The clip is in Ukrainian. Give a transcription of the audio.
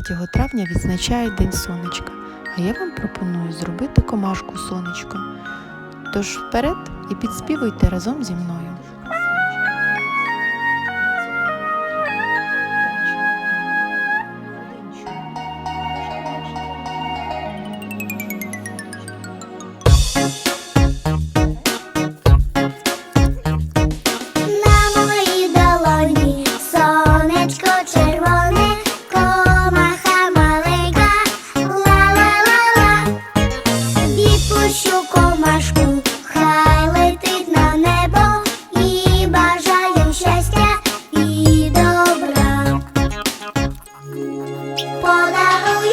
23 травня відзначають День сонечка, а я вам пропоную зробити комашку сонечко. Тож вперед і підспівуйте разом зі мною. Подарую